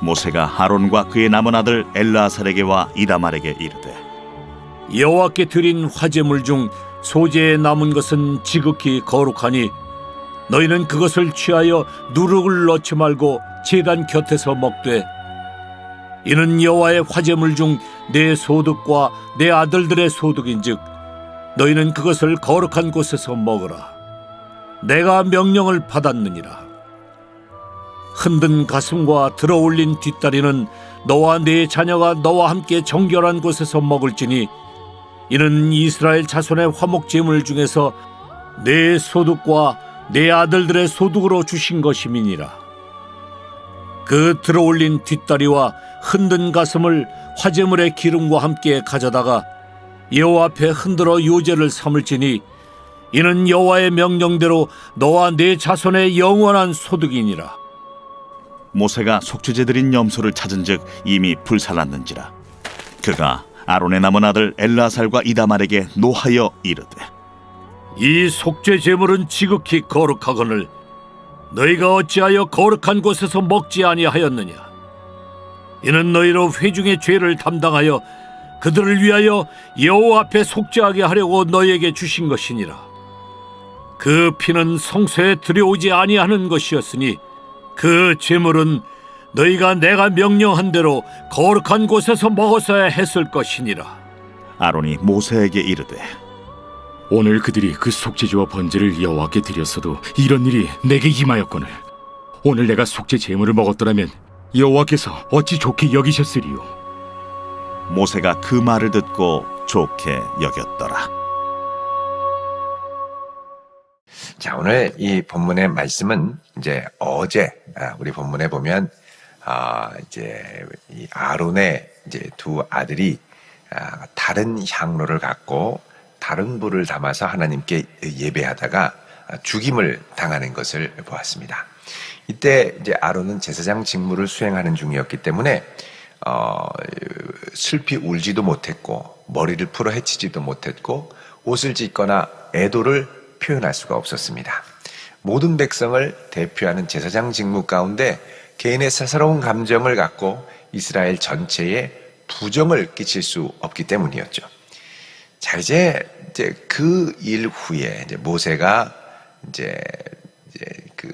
모세가 하론과 그의 남은 아들 엘라살에게와 이다말에게 이르되 여호와께 드린 화제물 중 소재에 남은 것은 지극히 거룩하니 너희는 그것을 취하여 누룩을 넣지 말고 제단 곁에서 먹되 이는 여호와의 화제물 중 내 소득과 내 아들들의 소득인즉 너희는 그것을 거룩한 곳에서 먹으라. 내가 명령을 받았느니라 흔든 가슴과 들어올린 뒷다리는 너와 네 자녀가 너와 함께 정결한 곳에서 먹을지니 이는 이스라엘 자손의 화목 제물 중에서 내 소득과 내 아들들의 소득으로 주신 것임이니라. 그 들어올린 뒷다리와 흔든 가슴을 화제물의 기름과 함께 가져다가 여호와 앞에 흔들어 요제를 삼을지니 이는 여호와의 명령대로 너와 네 자손의 영원한 소득이니라. 모세가 속죄제 드린 염소를 찾은즉 이미 불살랐는지라. 그가 아론의 남은 아들 엘라살과 이다말에게 노하여 이르되 이 속죄 제물은 지극히 거룩하거늘 너희가 어찌하여 거룩한 곳에서 먹지 아니하였느냐? 이는 너희로 회중의 죄를 담당하여 그들을 위하여 여호와 앞에 속죄하게 하려고 너희에게 주신 것이니라. 그 피는 성소에 들여오지 아니하는 것이었으니 그 제물은 너희가 내가 명령한 대로 거룩한 곳에서 먹었어야 했을 것이니라. 아론이 모세에게 이르되 오늘 그들이 그 속죄제와 번제를 여호와께 드렸어도 이런 일이 내게 임하였거늘. 오늘 내가 속죄 제물을 먹었더라면 여호와께서 어찌 좋게 여기셨으리요? 모세가 그 말을 듣고 좋게 여겼더라 자, 오늘 이 본문의 말씀은 이제 어제 아, 우리 본문에 보면 아, 이제 이 아론의 이제 두 아들이 아, 다른 향로를 갖고 다른 불을 담아서 하나님께 예배하다가 아, 죽임을 당하는 것을 보았습니다. 이때 이제 아론은 제사장 직무를 수행하는 중이었기 때문에 어, 슬피 울지도 못했고 머리를 풀어 헤치지도 못했고 옷을 찢거나 애도를 표현할 수가 없었습니다. 모든 백성을 대표하는 제사장 직무 가운데 개인의 사사로운 감정을 갖고 이스라엘 전체에 부정을 끼칠 수 없기 때문이었죠. 자 이제 이제 그 일 후에 이제 모세가 이제 이제 그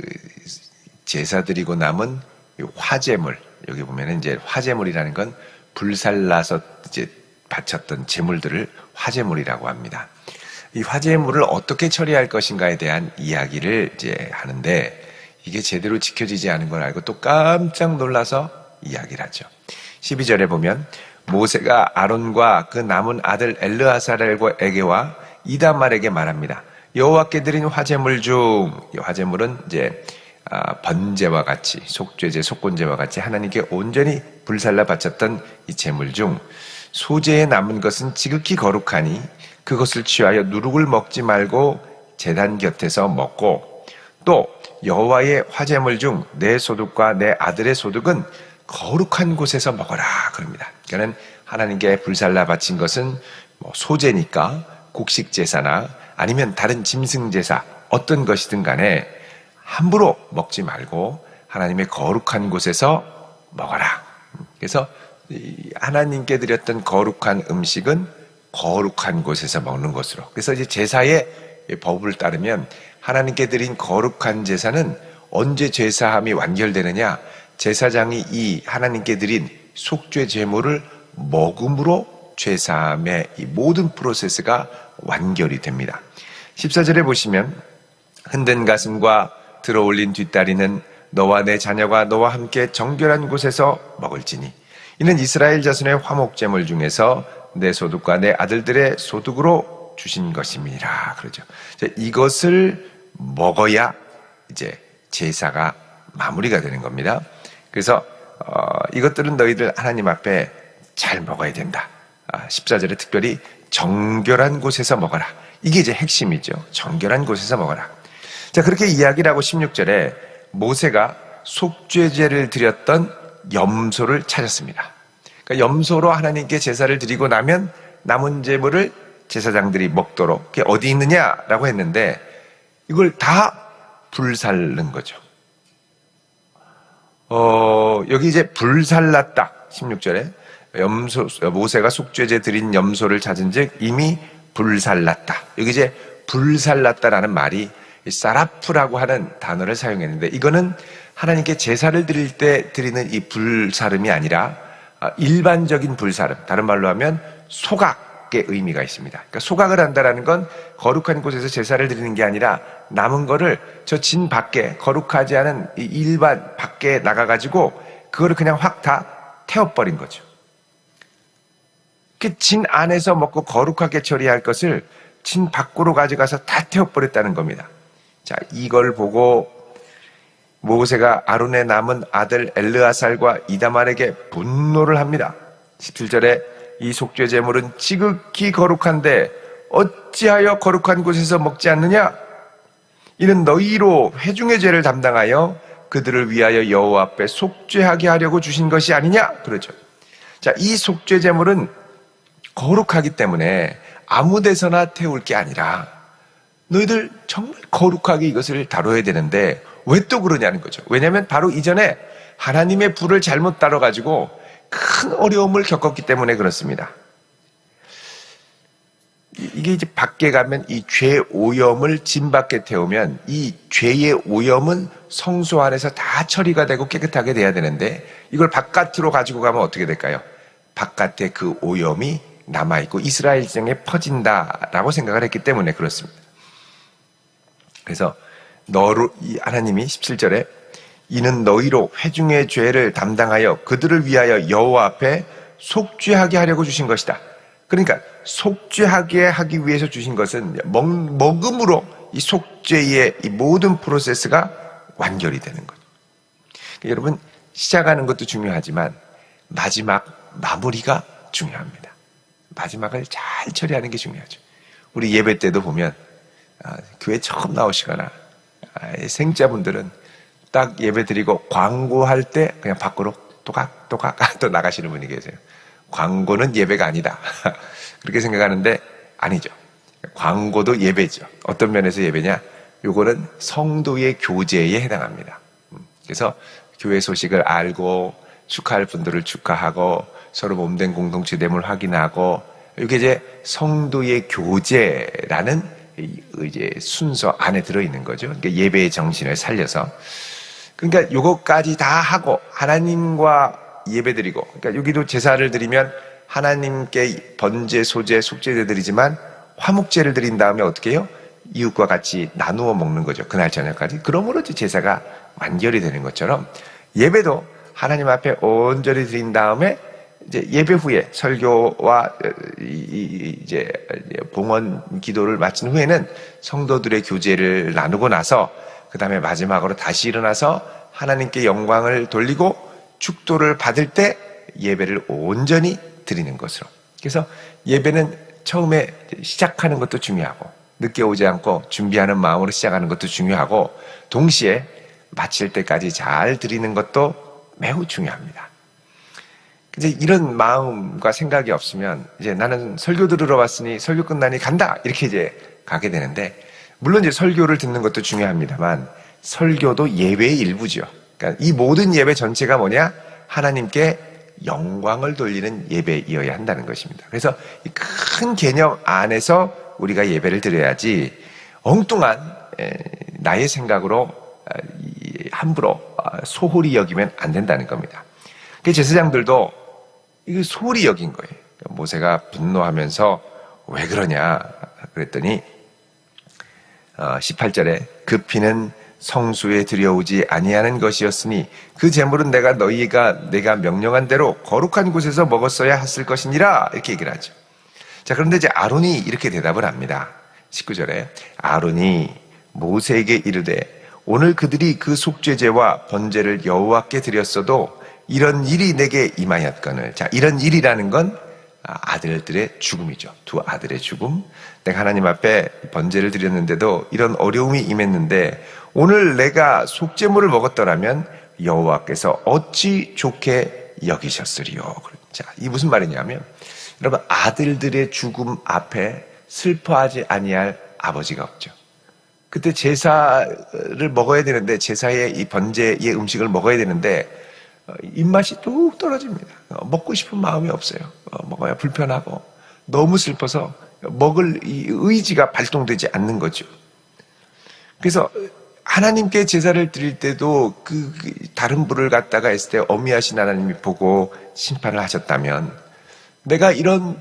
제사 드리고 남은 이 화제물 여기 보면은 이제 화제물이라는 건 불살라서 이제 바쳤던 제물들을 화제물이라고 합니다. 이 화제물을 어떻게 처리할 것인가에 대한 이야기를 이제 하는데 이게 제대로 지켜지지 않은 걸 알고 또 깜짝 놀라서 이야기를 하죠. 12절에 보면 모세가 아론과 그 남은 아들 엘르아살에게와 이다말에게 말합니다. 여호와께 드린 화제물 중 화제물은 이제 아, 번제와 같이 속죄제, 속건제와 같이 하나님께 온전히 불살라 바쳤던 이 제물 중 소재에 남은 것은 지극히 거룩하니 그것을 취하여 누룩을 먹지 말고 제단 곁에서 먹고 또 여호와의 화제물 중 내 소득과 내 아들의 소득은 거룩한 곳에서 먹어라 그럽니다. 그러니까는 하나님께 불살라 바친 것은 뭐 소재니까 곡식 제사나 아니면 다른 짐승 제사 어떤 것이든 간에 함부로 먹지 말고 하나님의 거룩한 곳에서 먹어라. 그래서 하나님께 드렸던 거룩한 음식은 거룩한 곳에서 먹는 것으로. 그래서 이제 제사의 법을 따르면 하나님께 드린 거룩한 제사는 언제 제사함이 완결되느냐? 제사장이 이 하나님께 드린 속죄 제물을 먹음으로 죄사함의 이 모든 프로세스가 완결이 됩니다. 14절에 보시면 흔든 가슴과 들어올린 뒷다리는 너와 내 자녀가 너와 함께 정결한 곳에서 먹을지니 이는 이스라엘 자손의 화목제물 중에서 내 소득과 내 아들들의 소득으로 주신 것입니다. 그러죠. 이것을 먹어야 이제 제사가 마무리가 되는 겁니다. 그래서 어, 이것들은 너희들 하나님 앞에 잘 먹어야 된다. 아, 14절에 특별히 정결한 곳에서 먹어라. 이게 이제 핵심이죠. 정결한 곳에서 먹어라. 자, 그렇게 이야기를 하고 16절에 모세가 속죄제를 드렸던 염소를 찾았습니다. 그러니까 염소로 하나님께 제사를 드리고 나면 남은 제물을 제사장들이 먹도록 그게 어디 있느냐라고 했는데 이걸 다 불살른 거죠. 어, 여기 이제 불살랐다. 16절에 염소 모세가 속죄제 드린 염소를 찾은즉 이미 불살랐다. 여기 이제 불살랐다라는 말이 이 사라프라고 하는 단어를 사용했는데 이거는 하나님께 제사를 드릴 때 드리는 이 불사름이 아니라 아, 일반적인 불사름. 다른 말로 하면 소각의 의미가 있습니다. 그러니까 소각을 한다라는 건 거룩한 곳에서 제사를 드리는 게 아니라 남은 거를 저 진 밖에 거룩하지 않은 이 일반 밖에 나가가지고 그거를 그냥 확 다 태워버린 거죠. 그진 안에서 먹고 거룩하게 처리할 것을 진 밖으로 가져가서 다 태워버렸다는 겁니다. 자, 이걸 보고 모세가 아론의 남은 아들 엘르아살과 이다말에게 분노를 합니다. 17절에 이 속죄 제물은 지극히 거룩한데 어찌하여 거룩한 곳에서 먹지 않느냐? 이는 너희로 회중의 죄를 담당하여 그들을 위하여 여호와 앞에 속죄하게 하려고 주신 것이 아니냐? 그러죠. 자, 이 속죄 제물은 거룩하기 때문에 아무 데서나 태울 게 아니라 너희들 정말 거룩하게 이것을 다뤄야 되는데 왜 또 그러냐는 거죠. 왜냐하면 바로 이전에 하나님의 불을 잘못 다뤄가지고 큰 어려움을 겪었기 때문에 그렇습니다. 이- 이게 이제 밖에 가면 이 죄 오염을 진 밖에 태우면 이 죄의 오염은 성소 안에서 다 처리가 되고 깨끗하게 돼야 되는데 이걸 바깥으로 가지고 가면 어떻게 될까요? 바깥에 그 오염이 남아있고 이스라엘 지정에 퍼진다라고 생각을 했기 때문에 그렇습니다. 그래서 너로 이 하나님이 17절에 이는 너희로 회중의 죄를 담당하여 그들을 위하여 여호와 앞에 속죄하게 하려고 주신 것이다. 그러니까 속죄하게 하기 위해서 주신 것은 먹, 먹음으로 이 속죄의 이 모든 프로세스가 완결이 되는 거죠. 그러니까 여러분 시작하는 것도 중요하지만 마지막 마무리가 중요합니다. 마지막을 잘 처리하는 게 중요하죠. 우리 예배 때도 보면 아, 교회 처음 나오시거나 아, 생자분들은 딱 예배 드리고 광고할 때 그냥 밖으로 또각 또각 또 나가시는 분이 계세요. 광고는 예배가 아니다. 그렇게 생각하는데 아니죠. 광고도 예배죠. 어떤 면에서 예배냐? 요거는 성도의 교제에 해당합니다. 음, 그래서 교회 소식을 알고 축하할 분들을 축하하고 서로 몸된 공동체 됨을 확인하고 이게 이제 성도의 교제라는 이- 이제 순서 안에 들어 있는 거죠. 그러니까 예배의 정신을 살려서 그러니까 요것까지 다 하고 하나님과 예배드리고 그러니까 여기도 제사를 드리면 하나님께 번제, 소제, 속죄제 드리지만 화목제를 드린 다음에 어떻게 해요? 이웃과 같이 나누어 먹는 거죠. 그날 저녁까지. 그러므로 제사가 완결이 되는 것처럼 예배도 하나님 앞에 온전히 드린 다음에 이제 예배 후에 설교와 이제 봉헌 기도를 마친 후에는 성도들의 교제를 나누고 나서 그 다음에 마지막으로 다시 일어나서 하나님께 영광을 돌리고 축도를 받을 때 예배를 온전히 드리는 것으로. 그래서 예배는 처음에 시작하는 것도 중요하고 늦게 오지 않고 준비하는 마음으로 시작하는 것도 중요하고 동시에 마칠 때까지 잘 드리는 것도 매우 중요합니다. 이제 이런 마음과 생각이 없으면 이제 나는 설교 들으러 왔으니 설교 끝나니 간다 이렇게 이제 가게 되는데 물론 이제 설교를 듣는 것도 중요합니다만 설교도 예배의 일부죠. 그러니까 이 모든 예배 전체가 뭐냐 하나님께 영광을 돌리는 예배이어야 한다는 것입니다. 그래서 이큰 개념 안에서 우리가 예배를 드려야지 엉뚱한 에, 나의 생각으로 아, 이, 함부로 아, 소홀히 여기면 안 된다는 겁니다. 그 제사장들도 이거 소홀히 여긴 거예요. 모세가 분노하면서 왜 그러냐 그랬더니 어, 18절에 그 피는 성수에 들여오지 아니하는 것이었으니 그 제물은 내가 너희가 내가 명령한 대로 거룩한 곳에서 먹었어야 했을 것이니라 이렇게 얘기를 하죠. 자 그런데 이제 아론이 이렇게 대답을 합니다. 19절에 아론이 모세에게 이르되 오늘 그들이 그 속죄제와 번제를 여호와께 드렸어도 이런 일이 내게 임하였거늘 자 이런 일이라는 건 아, 아들들의 죽음이죠. 두 아들의 죽음. 내가 하나님 앞에 번제를 드렸는데도 이런 어려움이 임했는데 오늘 내가 속죄물을 먹었더라면 여호와께서 어찌 좋게 여기셨으리요. 자, 이 무슨 말이냐면 여러분 아들들의 죽음 앞에 슬퍼하지 아니할 아버지가 없죠. 그때 제사를 먹어야 되는데 제사의 이 번제의 음식을 먹어야 되는데 어, 입맛이 뚝 떨어집니다. 어, 먹고 싶은 마음이 없어요. 어, 먹어야 불편하고 너무 슬퍼서 먹을 이 의지가 발동되지 않는 거죠. 그래서 하나님께 제사를 드릴 때도 그, 그 다른 불을 갖다가 했을 때 어미하신 하나님이 보고 심판을 하셨다면 내가 이런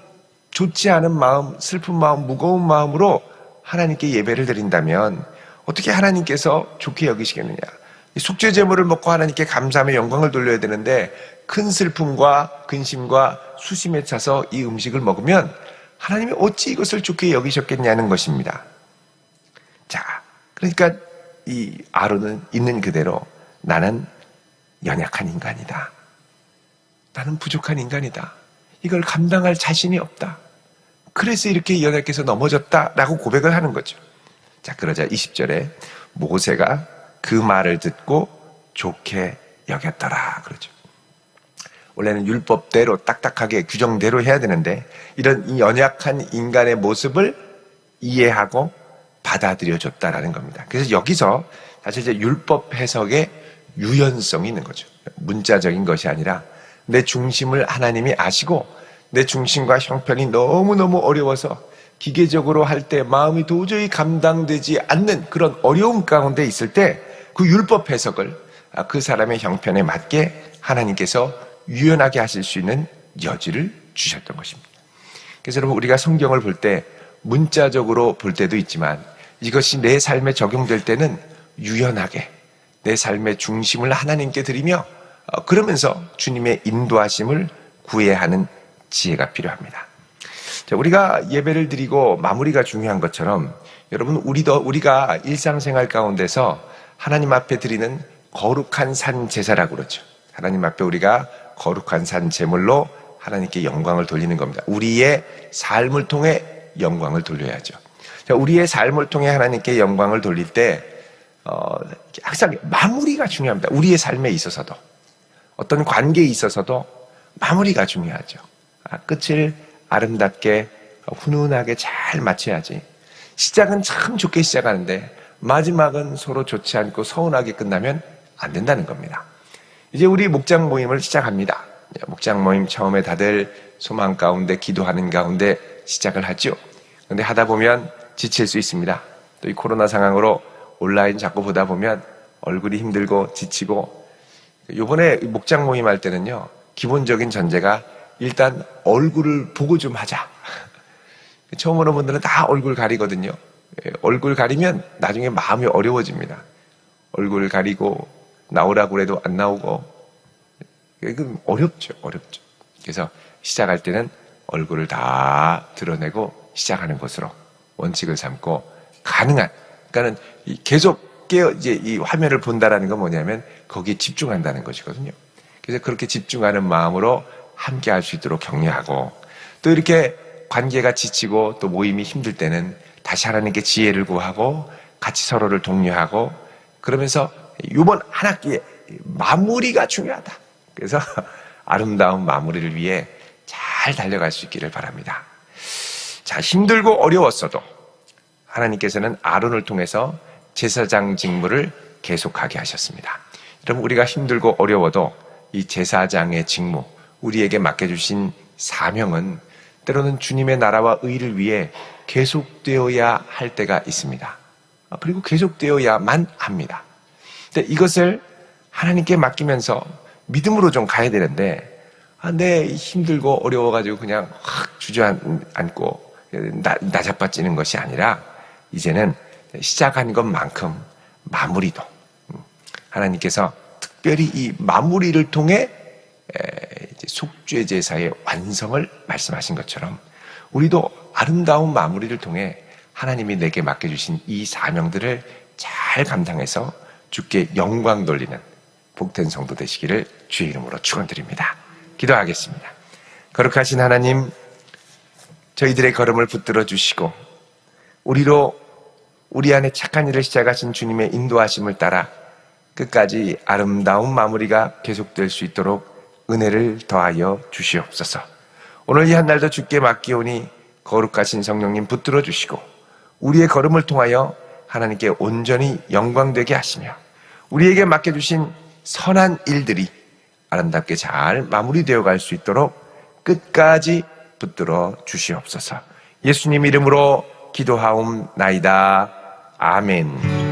좋지 않은 마음, 슬픈 마음, 무거운 마음으로 하나님께 예배를 드린다면 어떻게 하나님께서 좋게 여기시겠느냐? 이 속죄 제물을 먹고 하나님께 감사하며 영광을 돌려야 되는데 큰 슬픔과 근심과 수심에 차서 이 음식을 먹으면 하나님이 어찌 이것을 좋게 여기셨겠냐는 것입니다. 자, 그러니까 이 아론은 있는 그대로 나는 연약한 인간이다. 나는 부족한 인간이다. 이걸 감당할 자신이 없다. 그래서 이렇게 연약해서 넘어졌다라고 고백을 하는 거죠. 자, 그러자 20절에 모세가 그 말을 듣고 좋게 여겼더라. 그러죠. 원래는 율법대로 딱딱하게 규정대로 해야 되는데 이런 이 연약한 인간의 모습을 이해하고 받아들여 줬다라는 겁니다. 그래서 여기서 사실 이제 율법 해석의 유연성이 있는 거죠. 문자적인 것이 아니라 내 중심을 하나님이 아시고 내 중심과 형편이 너무너무 어려워서 기계적으로 할 때 마음이 도저히 감당되지 않는 그런 어려움 가운데 있을 때 그 율법 해석을 아, 그 사람의 형편에 맞게 하나님께서 유연하게 하실 수 있는 여지를 주셨던 것입니다. 그래서 여러분 우리가 성경을 볼 때 문자적으로 볼 때도 있지만 이것이 내 삶에 적용될 때는 유연하게 내 삶의 중심을 하나님께 드리며 어, 그러면서 주님의 인도하심을 구해야 하는 지혜가 필요합니다. 자, 우리가 예배를 드리고 마무리가 중요한 것처럼 여러분 우리도 우리가 일상생활 가운데서 하나님 앞에 드리는 거룩한 산 제사라고 그러죠. 하나님 앞에 우리가 거룩한 산 제물로 하나님께 영광을 돌리는 겁니다. 우리의 삶을 통해 영광을 돌려야죠. 자, 우리의 삶을 통해 하나님께 영광을 돌릴 때 어, 항상 마무리가 중요합니다. 우리의 삶에 있어서도 어떤 관계에 있어서도 마무리가 중요하죠. 아, 끝을 아름답게 훈훈하게 잘 맞춰야지. 시작은 참 좋게 시작하는데 마지막은 서로 좋지 않고 서운하게 끝나면 안 된다는 겁니다. 이제 우리 목장 모임을 시작합니다. 목장 모임 처음에 다들 소망 가운데 기도하는 가운데 시작을 하죠. 근데 하다 보면 지칠 수 있습니다. 또 이 코로나 상황으로 온라인 자꾸 보다 보면 얼굴이 힘들고 지치고 요번에 목장 모임 할 때는요. 기본적인 전제가 일단 얼굴을 보고 좀 하자. 처음 오는 분들은 다 얼굴 가리거든요. 예, 얼굴 가리면 나중에 마음이 어려워집니다. 얼굴 가리고 나오라고 해도 안 나오고 이건 어렵죠, 어렵죠. 그래서 시작할 때는 얼굴을 다 드러내고 시작하는 것으로 원칙을 삼고 가능한 그러니까는 이 계속 깨어 이제 이 화면을 본다라는 건 뭐냐면 거기에 집중한다는 것이거든요. 그래서 그렇게 집중하는 마음으로 함께 할 수 있도록 격려하고 또 이렇게 관계가 지치고 또 모임이 힘들 때는 다시 하나님께 지혜를 구하고 같이 서로를 독려하고 그러면서 이번 한 학기의 마무리가 중요하다. 그래서 아름다운 마무리를 위해 잘 달려갈 수 있기를 바랍니다. 자, 힘들고 어려웠어도 하나님께서는 아론을 통해서 제사장 직무를 계속하게 하셨습니다. 여러분, 우리가 힘들고 어려워도 이 제사장의 직무, 우리에게 맡겨주신 사명은 때로는 주님의 나라와 의를 위해 계속되어야 할 때가 있습니다. 아, 그리고 계속되어야만 합니다. 근데 이것을 하나님께 맡기면서 믿음으로 좀 가야 되는데, 아, 내 힘들고 어려워가지고 그냥 확 주저앉고 나, 나자빠지는 것이 아니라, 이제는 시작한 것만큼 마무리도 음, 하나님께서 특별히 이 마무리를 통해 속죄 제사의 완성을 말씀하신 것처럼 우리도 아름다운 마무리를 통해 하나님이 내게 맡겨주신 이 사명들을 잘 감당해서 주께 영광 돌리는 복된 성도 되시기를 주의 이름으로 축원드립니다. 기도하겠습니다. 거룩하신 하나님, 저희들의 걸음을 붙들어 주시고 우리로 우리 안에 착한 일을 시작하신 주님의 인도하심을 따라 끝까지 아름다운 마무리가 계속될 수 있도록 은혜를 더하여 주시옵소서. 오늘 이 한 날도 주께 맡기오니 거룩하신 성령님 붙들어 주시고 우리의 걸음을 통하여 하나님께 온전히 영광되게 하시며 우리에게 맡겨주신 선한 일들이 아름답게 잘 마무리되어 갈 수 있도록 끝까지 붙들어 주시옵소서. 예수님 이름으로 기도하옵나이다. 아멘.